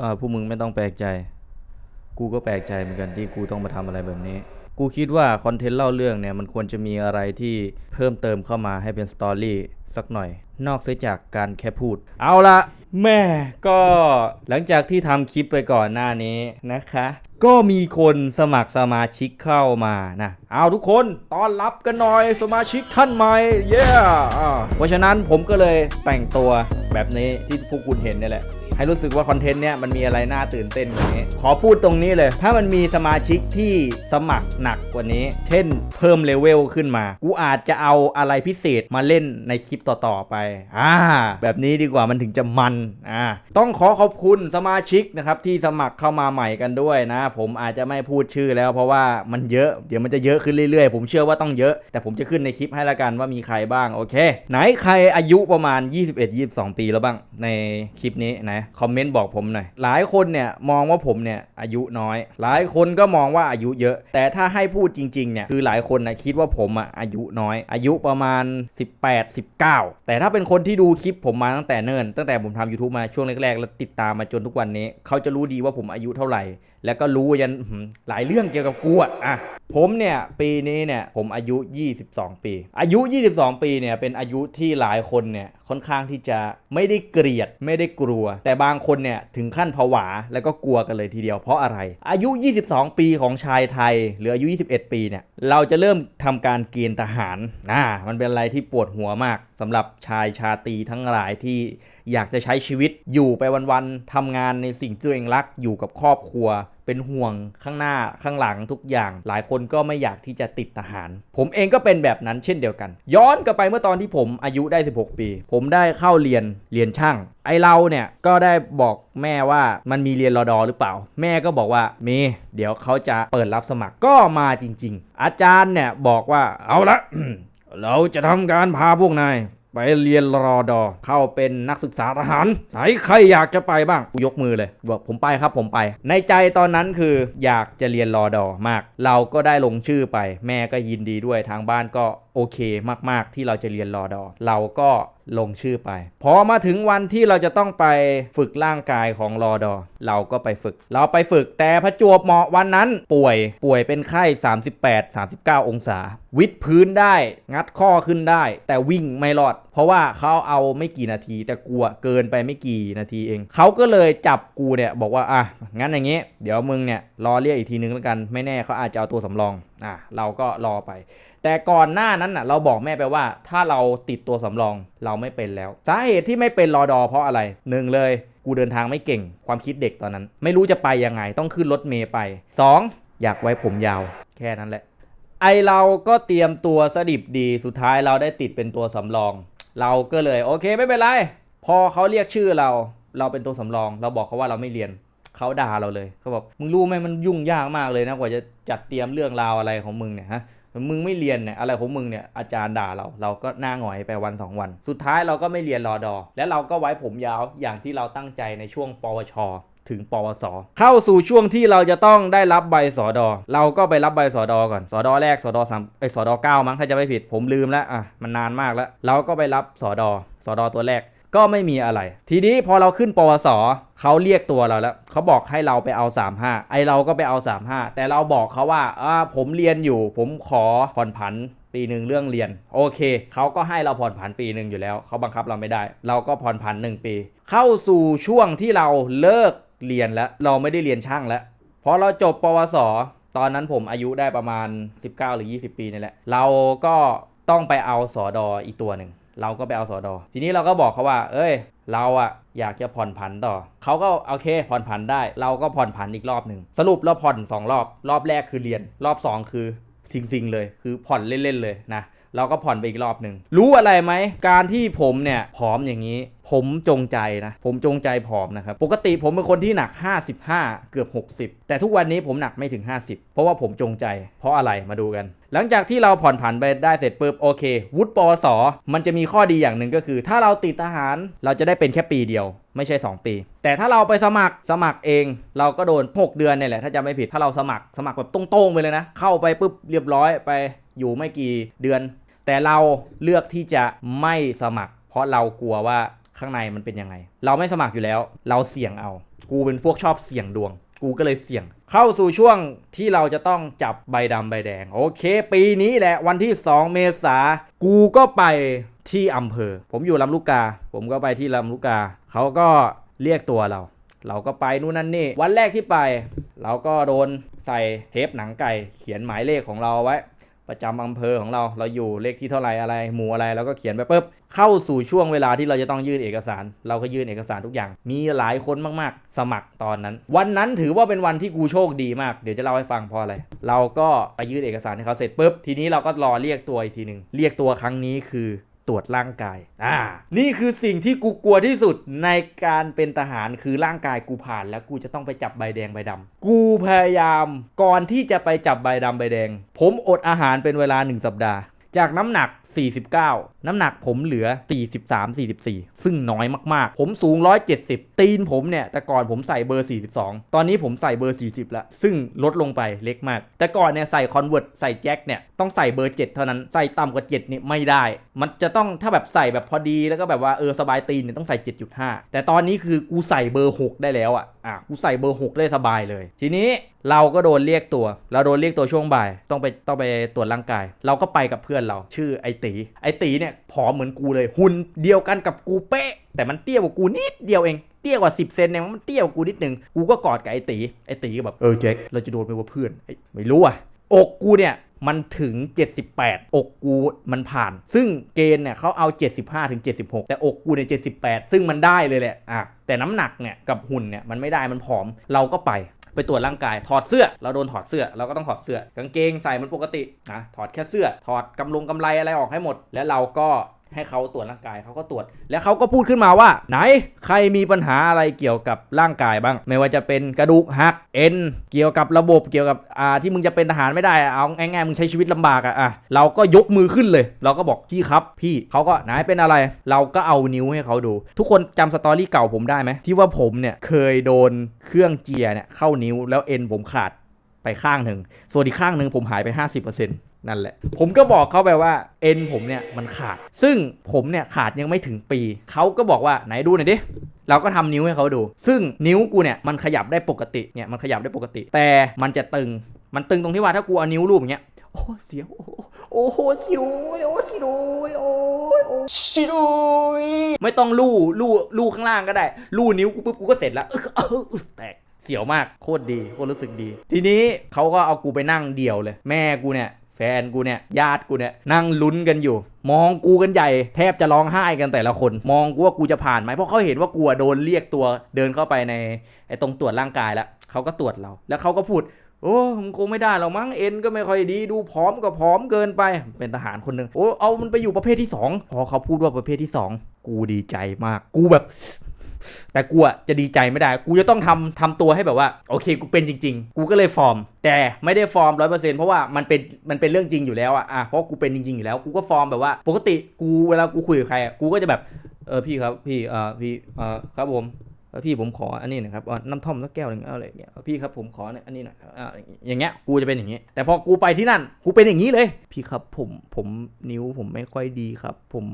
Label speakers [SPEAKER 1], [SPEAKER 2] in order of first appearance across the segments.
[SPEAKER 1] อ่าพวกมึงไม่ต้องแปลกใจ กูก็แปลกใจเหมือนกันที่กูต้องมาทำอะไรแบบนี้ กูคิดว่าคอนเทนต์เล่าเรื่องเนี่ยมันควรจะมีอะไรที่เพิ่มเติมเข้ามาให้เป็นสตอรี่สักหน่อย นอกเสียจากการแค่พูด เอาละแม่ก็หลังจากที่ทำคลิปไปก่อนหน้านี้นะคะ ก็มีคนสมัครสมาชิกเข้ามานะ เอาทุกคนต้อนรับกันหน่อยสมาชิกท่านใหม่เย้เพราะฉะนั้นผมก็เลยแต่งตัวแบบนี้ที่พวกคุณเห็นนี่แหละ ให้รู้สึกว่าคอนเทนต์เนี้ยมันมีอะไรน่าตื่นเต้นกว่านี้ ขอพูดตรงนี้เลย ถ้ามันมีสมาชิกที่สมัครหนักกว่านี้ เช่น เพิ่มเลเวลขึ้นมา กูอาจจะเอาอะไรพิเศษมาเล่นในคลิปต่อๆไป อ่า แบบนี้ดีกว่ามันถึงจะมัน อ่า ต้องขอขอบคุณสมาชิกนะครับที่สมัครเข้ามาใหม่กันด้วยนะ ผมอาจจะไม่พูดชื่อแล้ว เพราะว่ามันเยอะ เดี๋ยวมันจะเยอะขึ้นเรื่อยๆ ผมเชื่อว่าต้องเยอะ แต่ผมจะขึ้นในคลิปให้ละกันว่ามีใครบ้าง โอเค ไหนใครอายุประมาณ 21-22 ปีแล้วบ้างในคลิปนี้นะคอมเมนต์บอกผมหน่อย หลายคนเนี่ยมองว่าผมเนี่ยอายุน้อย หลายคนก็มองว่าอายุเยอะ แต่ถ้าให้พูดจริงๆเนี่ยคือหลายคนนะคิดว่าผมอะอายุน้อย อายุประมาณ 18 19 แต่ถ้าเป็นคนที่ดูคลิปผมมาตั้งแต่เนิ่นตั้งแต่ผมทำ YouTube มาช่วงแรกๆ แล้วติดตามมาจนทุกวันนี้ เขาจะรู้ดีว่าผมอายุเท่าไหร่ แล้วก็รู้ยันอื้อหือหลายเรื่องเกี่ยวกับกูอะอะผมเนี่ยปีนี้เนี่ยผมอายุ 22 ปี อายุ 22 ปีเนี่ยเป็นอายุที่หลายคนเนี่ยค่อนข้างที่จะไม่ได้เกลียดไม่ได้กลัว แต่บางคนเนี่ยถึงขั้นผวาแล้วก็กลัวกันเลยทีเดียวเพราะอะไร อายุ 22 ปีของชายไทย หรืออายุ 21 ปีเนี่ยเราจะเริ่มทำการเกณฑ์ทหารนะมันเป็นอะไรที่ปวดหัวมาก สำหรับชายชาตรีทั้งหลายที่อยากจะใช้ชีวิตอยู่ไปวันๆทำงานในสิ่งที่ตัวเองรักอยู่กับครอบครัว เป็นห่วงข้างหน้าข้างหลังทุกอย่าง หลายคนก็ไม่อยากที่จะติดทหาร ผมเองก็เป็นแบบนั้นเช่นเดียวกัน ย้อนกลับไปเมื่อตอนที่ผมอายุได้ 16 ปี ผมได้เข้าเรียนเรียนช่าง ไอเราเนี่ยก็ได้บอกแม่ว่ามันมีเรียนรอดอหรือเปล่า แม่ก็บอกว่ามีเดี๋ยวเขาจะเปิดรับสมัครก็มาจริง ๆ อาจารย์เนี่ยบอกว่าเอาละ เราจะทำการพาพวกนายไปเรียนรอดอเข้าเป็นนักศึกษาทหารไหนใครอยากจะไปบ้างกูยกมือเลยบอกผมไปครับผมไป ในใจตอนนั้นคืออยากจะเรียนรอดอมาก เราก็ได้ลงชื่อไป แม่ก็ยินดีด้วยทางบ้านก็โอเคมาก ๆ ที่เราจะเรียนรอดอเราก็ลงชื่อไป พอมาถึงวันที่เราจะต้องไปฝึกร่างกายของรอดอ เราก็ไปฝึก เราไปฝึกแต่ประจวบเหมาะวันนั้นป่วยป่วยเป็นไข้ 38 39 องศา วิดพื้นได้งัดข้อขึ้นได้ แต่วิ่งไม่รอด เพราะว่าเขาเอาไม่กี่นาทีแต่กลัวเกินไปไม่กี่นาทีเอง เขาก็เลยจับกูเนี่ยบอกว่าอะงั้นอย่างงี้เดี๋ยวมึงเนี่ยรอเรียกอีกทีนึงแล้วกัน ไม่แน่เขาอาจจะเอาตัวสำรองอะเราก็รอไป แต่ก่อนหน้านั้นน่ะเราบอกแม่ไปว่า ถ้าเราติดตัวสำรองเราไม่เป็นแล้ว สาเหตุที่ไม่เป็นรอดอเพราะอะไรหนึ่งเลย กูเดินทางไม่เก่ง ความคิดเด็กตอนนั้น ไม่รู้จะไปยังไง ต้องขึ้นรถเมย์ไปสองอยากไว้ผมยาว แค่นั้นแหละ ไอเราก็เตรียมตัวสดิบดีสุดท้ายเราได้ติดเป็นตัวสำรอง เราก็เลยโอเคไม่เป็นไรพอเขาเรียกชื่อเรา เราเป็นตัวสำรอง เราบอกเขาว่าเราไม่เรียนเขาด่าเราเลยเขาบอกมึงรู้ไหมมันยุ่งยากมากเลยนะกว่าจะจัดเตรียมเรื่องราวอะไรของมึงเนี่ยฮะ มึงไม่เรียนเนี่ยอะไรของมึงเนี่ยอาจารย์ด่าเรา เราก็หน้าหงอยไปวันสองวัน สุดท้ายเราก็ไม่เรียนรอดอ และเราก็ไว้ผมยาวอย่างที่เราตั้งใจในช่วง ปวชถึงปวส เข้าสู่ช่วงที่เราจะต้องได้รับใบสอดอ เราก็ไปรับใบสอดอก่อน สอดอแรกสอดอสามไอสอดอเก้ามั้งถ้าจะไม่ผิดผมลืมแล้วอะมันนานมากแล้ว เราก็ไปรับสอดอสอดอตัวแรก ก็ไม่มีอะไร ทีนี้พอเราขึ้นปวสเขาเรียกตัวเราแล้วเขาบอกให้เราไปเอา 35 ไอเราก็ไปเอา 35 แต่เราบอกเขาว่าอ่าผมเรียนอยู่ ผมขอผ่อนผันปีหนึ่งเรื่องเรียน โอเคเขาก็ให้เราผ่อนผันปีหนึ่งอยู่แล้วเขาบังคับเราไม่ได้ เราก็ผ่อนผันหนึ่งปี เข้าสู่ช่วงที่เราเลิกเรียนแล้ว เราไม่ได้เรียนช่างแล้วพอเราจบปวสตอนนั้นผมอายุได้ประมาณ 19 หรือ 20 ปีนี่แหละเราก็ต้องไปเอาสอดออีกตัวหนึ่ง เราก็ไปเอาสอดอ ทีนี้เราก็บอกเขาว่า เอ้ย เราอะอยากจะผ่อนผันต่อ เขาก็โอเค ผ่อนผันได้ เราก็ผ่อนผันอีกรอบหนึ่ง สรุปเราผ่อนสองรอบ รอบแรกคือเรียน รอบสองคือซิงๆเลย คือผ่อนเล่นๆเลยนะ เราก็ผ่อนไปอีกรอบหนึ่งรู้อะไรไหมการที่ผมเนี่ยผอมอย่างนี้ ผมจงใจนะ ผมจงใจผอมนะครับ ปกติผมเป็นคนที่หนัก 55 เกือบ 60 แต่ทุกวันนี้ผมหนักไม่ถึง 50 เพราะว่าผมจงใจ เพราะอะไรมาดูกัน หลังจากที่เราผ่อนผันไปได้เสร็จปุ๊บโอเค วุฒิปวส มันจะมีข้อดีอย่างหนึ่งก็คือ ถ้าเราติดทหารเราจะได้เป็นแค่ปีเดียวไม่ใช่ 2 ปี แต่ถ้าเราไปสมัครสมัครเอง เราก็โดน 6 เดือนเนี่ยแหละ ถ้าจำไม่ผิดถ้าเราสมัครสมัครแบบตรงๆไปเลยนะ เข้าไปปุ๊บเรียบร้อยไปอยู่ไม่กี่เดือน แต่เราเลือกที่จะไม่สมัคร เพราะเรากลัวว่าข้างในมันเป็นยังไง เราไม่สมัครอยู่แล้ว เราเสี่ยงเอา กูเป็นพวกชอบเสี่ยงดวง กูก็เลยเสี่ยง เข้าสู่ช่วงที่เราจะต้องจับใบดำใบแดง โอเค ปีนี้แหละวันที่ 2 เมษา กูก็ไปที่อำเภอ ผมอยู่ลำลูกกา ผมก็ไปที่ลำลูกกา เขาก็เรียกตัวเรา เราก็ไปนู่นนั่นนี่ วันแรกที่ไป เราก็โดนใส่เทปหนังไก่ เขียนหมายเลขของเราเอาไว้ ประจำอำเภอของเรา เราอยู่เลขที่เท่าไหร่อะไร หมู่อะไรเราก็เขียนไปปุ๊บ เข้าสู่ช่วงเวลาที่เราจะต้องยื่นเอกสาร เราก็ยื่นเอกสารทุกอย่าง มีหลายคนมากๆ สมัครตอนนั้น วันนั้นถือว่าเป็นวันที่กูโชคดีมาก เดี๋ยวจะเล่าให้ฟังเพราะอะไร เราก็ไปยื่นเอกสารให้เขาเสร็จปุ๊บ ทีนี้เราก็รอเรียกตัวอีกทีหนึ่ง เรียกตัวครั้งนี้คือ ตรวจร่างกาย อ่า นี่คือสิ่งที่กูกลัวที่สุดในการเป็นทหารคือร่างกายกูผ่าน แล้วกูจะต้องไปจับใบแดงใบดำกูพยายามก่อนที่จะไปจับใบดำใบแดง ผมอดอาหารเป็นเวลา 1 สัปดาห์ จากน้ำหนัก 49น้ำหนักผมเหลือ 43 44 ซึ่งน้อยมากๆ ผมสูง 170 ตีนผมเนี่ย แต่ก่อนผมใส่เบอร์ 42 ตอนนี้ผมใส่เบอร์ 40ล้วซึ่งลดลงไปเล็กมาก แต่ก่อนเนี่ยใส่คอนเวิร์ตใส่แจ็คเนี่ยต้องใส่เบอร์ 7 เท่านั้น ใส่ต่ำกว่า7เนี่ยไม่ได้ มันจะต้องถ้าแบบใส่แบบพอดีแล้วก็แบบว่าเออสบายตีนเนี่ยต้องใส่ 7.5 แต่ตอนนี้คือกูใส่เบอร์ 6 ได้แล้วอะ อะกูใส่เบอร์ 6 ได้สบายเลย ทีนี้เราก็โดนเรียกตัว เราโดนเรียกตัวช่วงบ่าย ต้องไปต้องไปตรวจร่างกาย เราก็ไปกับเพื่อนเราชื่อไอตีไอตีเนี่ยผอมเหมือนกูเลย หุ่นเดียวกันกับกูเป๊ะ แต่มันเตี้ยกว่ากูนิดเดียวเองเตี้ยกว่า 10 เซนเนี่ยมันเตี้ยกว่ากูนิดนึงกูก็กอดกับไอ้ตีไอ้ตีก็แบบเออแจ็คเราจะโดนไปว่าเพื่อนไอ้ไม่รู้อะอกกูเนี่ยมันถึง 78 อกกูมันผ่าน ซึ่งเกณฑ์เนี่ยเขาเอา 75ถึง76 แต่อกกูเนี่ย78 ซึ่งมันได้เลยแหละอะแต่น้ำหนักเนี่ยกับหุ่นเนี่ยมันไม่ได้มันผอมเราก็ไป ไปตรวจร่างกาย ถอดเสื้อ เราโดนถอดเสื้อ เราก็ต้องถอดเสื้อ กางเกงใส่มันปกตินะถอดแค่เสื้อ ถอดกำลงกำไรอะไรออกให้หมด แล้วเราก็ ให้เขาตรวจร่างกายเขาก็ตรวจ แล้วเขาก็พูดขึ้นมาว่า ไหนใครมีปัญหาอะไรเกี่ยวกับร่างกายบ้าง ไม่ว่าจะเป็นกระดูกหักเอ็นเกี่ยวกับระบบเกี่ยวกับอ่าที่มึงจะเป็นทหารไม่ได้อะเอาง่ายๆมึงใช้ชีวิตลำบากอะอะเราก็ยกมือขึ้นเลย เราก็บอกพี่ครับ พี่เขาก็ไหนเป็นอะไร เราก็เอานิ้วให้เขาดู ทุกคนจำสตอรี่เก่าผมได้ไหมที่ว่าผมเนี่ยเคยโดนเครื่องเจียเนี่ยเข้านิ้วแล้วเอ็นผมขาดไปข้างหนึ่งส่วนอีกข้างหนึ่งผมหายไป 50% นั่นแหละ ผมก็บอกเขาไปว่าเอ็นผมเนี่ยมันขาด ซึ่งผมเนี่ยขาดยังไม่ถึงปี เขาก็บอกว่าไหนดูหน่อยดิเราก็ทำนิ้วให้เขาดู ซึ่งนิ้วกูเนี่ยมันขยับได้ปกติเนี่ยมันขยับได้ปกติ แต่มันจะตึง มันตึงตรงที่ว่าถ้ากูเอานิ้วลูบอย่างเงี้ยโอ้เสียวโอ้โหสิวโอ้สิวโอ้ยโอ้สิวไม่ต้องลู่ลู่ลู่ข้างล่างก็ได้ ลู่นิ้วกูปุ๊บกูก็เสร็จแล้วเออแตกเสียวมากโคตรดีโคตรรู้สึกดี ทีนี้เขาก็เอากูไปนั่งเดี่ยวเลย แม่กูเนี่ย แฟนกูเนี่ยญาติกูเนี่ยนั่งลุ้นกันอยู่ มองกูกันใหญ่ แทบจะร้องไห้กันแต่ละคน มองกูว่ากูจะผ่านไหมเพราะเขาเห็นว่ากูโดนเรียกตัวเดินเข้าไปในไอ้ตรงตรวจร่างกายแล้วเขาก็ตรวจเรา แล้วเขาก็พูดโอ้มึงคงไม่ได้หรอกมั้งเอ็นก็ไม่ค่อยดีดูผอมก็ผอมเกินไป เป็นทหารคนหนึ่งโอ้เอามันไปอยู่ประเภทที่สองพอเขาพูดว่าประเภทที่สองกูดีใจมาก กูแบบ แต่กูอะจะดีใจไม่ได้ กูจะต้องทำทำตัวให้แบบว่า โอเค กูเป็นจริง ๆ กูก็เลยฟอร์ม แต่ไม่ได้ฟอร์มร้อยเปอร์เซ็นต์เพราะว่ามันเป็นมันเป็นเรื่องจริงอยู่แล้วอะอะเพราะกูเป็นจริงๆอยู่แล้ว กูก็ฟอร์มแบบว่า ปกติกูเวลากูคุยกับใครอะกูก็จะแบบเออพี่ครับพี่เออพี่เออครับผมพี่ผมขออันนี้นะครับน้ำท่อมสักแก้วหนึ่งอะไรอย่างเงี้ยพี่ครับผมขอเนี่ยอันนี้หน่อยอ่าอย่างเงี้ยกูจะเป็นอย่างเงี้ยแต่พอกูไปที่นั่น กูเป็นอย่างนี้เลย พี่ครับผมผมนิ้วผมไม่ค่อยดีครับ ผม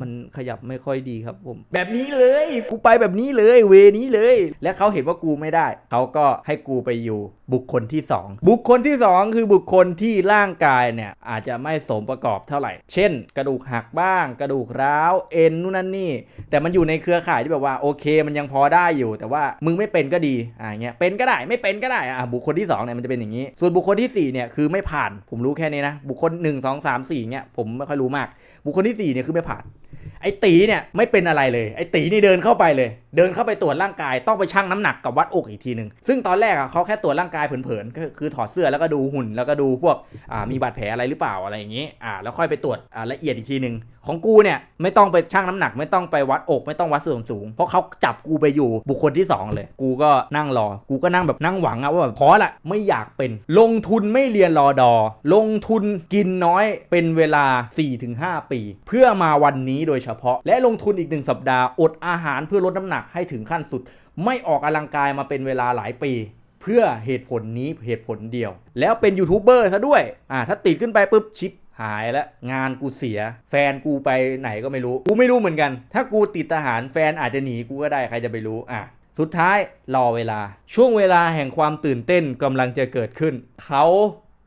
[SPEAKER 1] มันขยับไม่ค่อยดีครับผม แบบนี้เลยกูไปแบบนี้เลย เวนี้เลย และเขาเห็นว่ากูไม่ได้ เขาก็ให้กูไปอยู่บุคคลที่ 2 บุคคลที่ 2 คือบุคคลที่ร่างกายเนี่ยอาจจะไม่สมประกอบเท่าไหร่ เช่น กระดูกหักบ้าง กระดูกร้าวเอ็นนู่นนั่นนี่ แต่มันอยู่ในเครือข่ายที่แบบว่าโอเค มันยังพอได้อยู่ แต่ว่ามึงไม่เป็นก็ดีอ่าเงี้ยเป็นก็ได้ไม่เป็นก็ได้อะบุคคลที่2เนี่ยมันจะเป็นอย่างนี้ ส่วนบุคคลที่4เนี่ยคือไม่ผ่าน ผมรู้แค่นี้นะบุคคล 1 2 3 4เนี่ยผมไม่ค่อยรู้มาก บุคคลที่4เนี่ยคือไม่ผ่าน ไอ้ตีเนี่ยไม่เป็นอะไรเลย ไอ้ตีนี่เดินเข้าไปเลย เดินเข้าไปตรวจร่างกาย ต้องไปชั่งน้ำหนักกับวัดอกอีกทีหนึ่งซึ่งตอนแรกอะเขาแค่ตรวจร่างกายเผินๆก็คือถอดเสื้อแล้วก็ดูหุ่นแล้วก็ดูพวกอ่ามีบาดแผลอะไรหรือเปล่าอะไรอย่างงี้อ่าแล้วค่อยไปตรวจอ่าละเอียดอีกทีหนึ่งของกูเนี่ยไม่ต้องไปชั่งน้ำหนักไม่ต้องไปวัดอกไม่ต้องวัดส่วนสูง เพราะเขาจับกูไปอยู่บุคคลที่สองเลย กูก็นั่งรอ กูก็นั่งแบบนั่งหวังอะว่าแบบพอละไม่อยากเป็น ลงทุนไม่เรียนรอดอ ลงทุนกินน้อยเป็นเวลา 4-5 ปี เพื่อมาวันนี้โดยเฉพาะ และลงทุนอีกหนึ่งสัปดาห์อดอาหารเพื่อลดน้ำหนักให้ถึงขั้นสุด ไม่ออกกำลังกายมาเป็นเวลาหลายปี เพื่อเหตุผลนี้เหตุผลเดียว แล้วเป็นยูทูบเบอร์ซะด้วยอ่าถ้าติดขึ้นไปปุ๊บชิปหายแล้วงานกูเสีย แฟนกูไปไหนก็ไม่รู้ กูไม่รู้เหมือนกัน ถ้ากูติดทหารแฟนอาจจะหนีกูก็ได้ใครจะไปรู้อะสุดท้ายรอเวลา ช่วงเวลาแห่งความตื่นเต้นกำลังจะเกิดขึ้น เขา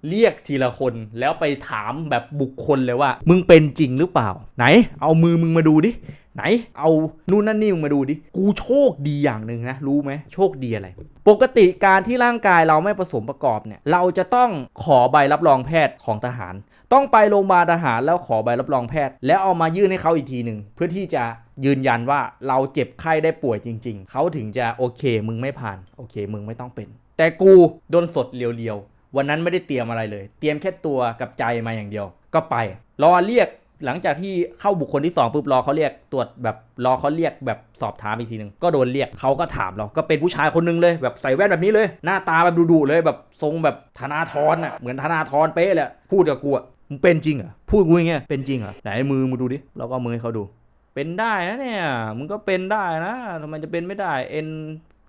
[SPEAKER 1] เรียกทีละคนแล้วไปถามแบบบุคคลเลยว่า มึงเป็นจริงหรือเปล่า ไหน เอามือมึงมาดูดิไหน เอานู่นนั่นนี่มึงมาดูดิ กูโชคดีอย่างหนึ่งนะ รู้ไหมโชคดีอะไร ปกติการที่ร่างกายเราไม่ผสมประกอบเนี่ย เราจะต้องขอใบรับรองแพทย์ของทหาร ต้องไปโรงพยาบาลทหารแล้วขอใบรับรองแพทย์ แล้วเอามายื่นให้เขาอีกทีหนึ่งเพื่อที่จะยืนยันว่าเราเจ็บไข้ได้ป่วยจริง ๆ เขาถึงจะโอเค มึงไม่ผ่าน โอเค มึงไม่ต้องเป็น แต่กูโดนสดเรียวๆ วันนั้นไม่ได้เตรียมอะไรเลย เตรียมแค่ตัวกับใจมาอย่างเดียว ก็ไป รอเรียกหลังจากที่เข้าบุคคลที่สองปุ๊บรอเขาเรียกตรวจแบบรอเขาเรียกแบบสอบถามอีกทีหนึ่งก็โดนเรียกเขาก็ถามเราก็เป็นผู้ชายคนหนึงเลยแบบใส่แว่นแบบนี้เลย หน้าตาแบบดุๆเลยแบบทรงแบบธนาธรอะเหมือนธนาธรเป๊ะเลยอะพูดกับกูอะมึงเป็นจริงเหรอพูดกูอย่างเงี้ยเป็นจริงเหรอไหนมือมึงดูดิเราก็มือให้เขาดู เป็นได้นะเนี่ยมึงก็เป็นได้นะทำไมจะเป็นไม่ได้เอ็น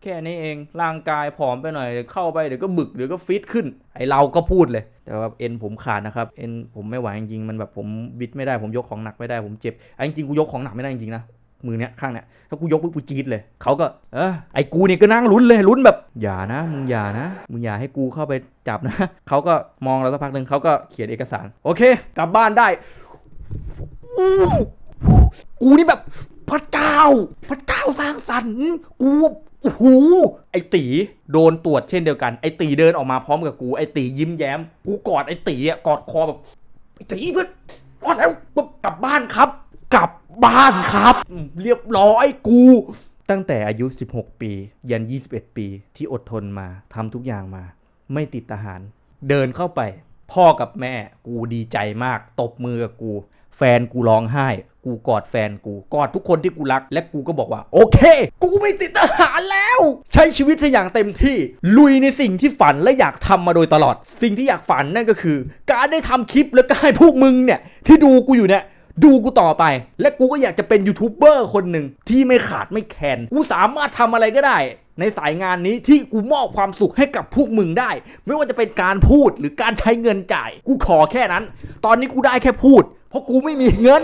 [SPEAKER 1] แค่นี้เองร่างกายผอมไปหน่อยเดี๋ยวเข้าไปเดี๋ยวก็บึกเดี๋ยวก็ฟิตขึ้น ไอเราก็พูดเลย แต่ว่าเอ็นผมขาดนะครับเอ็นผมไม่ไหวจริงมันแบบผมบิดไม่ได้ผมยกของหนักไม่ได้ผมเจ็บไอ้จริงกูยกของหนักไม่ได้จริงนะมือเนี้ยข้างเนี้ยถ้ากูยกปุ๊บกูจี๊ดเลยเขาก็เออไอ้กูเนี่ยก็นั่งลุ้นเลยลุ้นแบบอย่านะมึงอย่านะมึงอย่าให้กูเข้าไปจับนะเขาก็มองเราสักพักหนึ่งเขาก็เขียนเอกสาร โอเค กลับบ้านได้กูนี่แบบพระเจ้า พระเจ้าสร้างสรรค์กู โอ้โหไอตีโดนตรวจเช่นเดียวกันไอตีเดินออกมาพร้อมกับกูไอตียิ้มแย้มกูกอดไอตีอะกอดคอแบบไอตีเพื่อนรอดแล้วกลับบ้านครับ กลับบ้านครับ เรียบร้อยกู ตั้งแต่อายุ 16 ปี ยัน 21 ปีที่อดทนมาทำทุกอย่างมา ไม่ติดทหาร เดินเข้าไป พ่อกับแม่กูดีใจมาก ตบมือกับกู แฟนกูร้องไห้ กูกอดแฟนกูกอดทุกคนที่กูรัก และกูก็บอกว่า โอเค กูไม่ติดทหารแล้ว ใช้ชีวิตให้อย่างเต็มที่ ลุยในสิ่งที่ฝันและอยากทำมาโดยตลอด สิ่งที่อยากฝันนั่นก็คือ การได้ทำคลิปแล้วก็ให้พวกมึงเนี่ย ที่ดูกูอยู่เนี่ยดูกูต่อไป และกูก็อยากจะเป็นยูทูบเบอร์คนหนึ่งที่ไม่ขาดไม่แคลนกูสามารถทำอะไรก็ได้ ในสายงานนี้ที่กูมอบความสุขให้กับพวกมึงได้ ไม่ว่าจะเป็นการพูดหรือการใช้เงินจ่าย กูขอแค่นั้น ตอนนี้กูได้แค่พูด เพราะกูไม่มีเงิน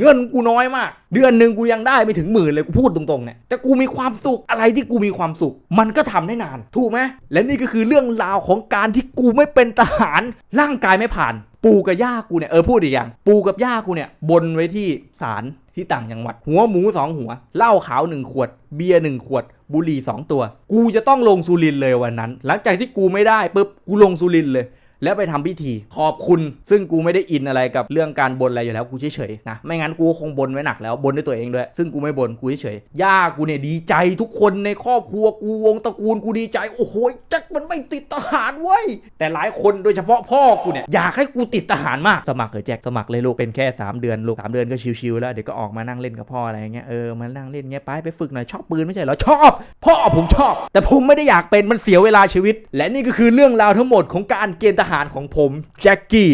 [SPEAKER 1] เงินกูน้อยมาก เดือนหนึ่งกูยังได้ไม่ถึงหมื่นเลยกูพูดตรงๆเนี่ยแต่กูมีความสุขอะไรที่กูมีความสุข มันก็ทำได้นาน ถูกไหมและนี่ก็คือเรื่องราวของการที่กูไม่เป็นทหารร่างกายไม่ผ่าน ปู่กับย่ากูเนี่ยเออพูดอีกอย่าง ปู่กับย่ากูเนี่ยบนไว้ที่ศาลที่ต่างจังหวัด หัวหมูสองหัวเหล้าขาวหนึ่งขวด เบียร์หนึ่งขวด บุหรี่สองตัว กูจะต้องลงสุรินเลยวันนั้น หลังจากที่กูไม่ได้ปุ๊บกูลงสุรินเลย แล้วไปทำพิธีขอบคุณ ซึ่งกูไม่ได้อินอะไรกับเรื่องการบนอะไรอยู่แล้วกูเฉยๆนะไม่งั้นกูคงบนไว้หนักแล้วบนด้วยตัวเองด้วยซึ่งกูไม่บนกูเฉยๆย่ากูเนี่ยดีใจทุกคนในครอบครัวกูวงตระกูลกูดีใจโอ้โหแจ็คมันไม่ติดทหารเว้ยแต่หลายคนโดยเฉพาะพ่อกูเนี่ยอยากให้กูติดทหารมากสมัครเลยแจ็คสมัครเลยลูกเป็นแค่ 3 เดือนลูกสามเดือนก็ชิวๆแล้วเดี๋ยวก็ออกมานั่งเล่นกับพ่ออะไรเงี้ยเออมานั่งเล่นเงี้ยไปไปฝึกหน่อยชอบปืนไม่ใช่เหรอชอบ พ่อผมชอบ แต่ผมไม่ได้อยากเป็นมันเสียเวลาชีวิต และนี่ก็คือเรื่องราวทั้งหมดของการเกณฑ์ทหารของผมแจ็คกี้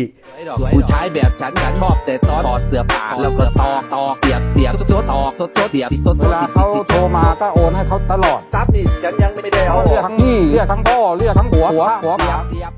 [SPEAKER 2] ผู้ชายแบบฉันฉันชอบแต่ตอนถอดเสื้อผ้าแล้วก็ตอกตอกเสียบเสียบสดๆตอกสดๆเสียบสดๆ
[SPEAKER 3] เวลาเขาโทรมาก็โอนให้เขาตลอด
[SPEAKER 2] ซับนี่ฉันยังไม่ได้เอา
[SPEAKER 3] เรียกทั้งพี่เรียกทั้งพ่อเรียกทั้งหัวหัวหัว
[SPEAKER 2] เสียบเสียบ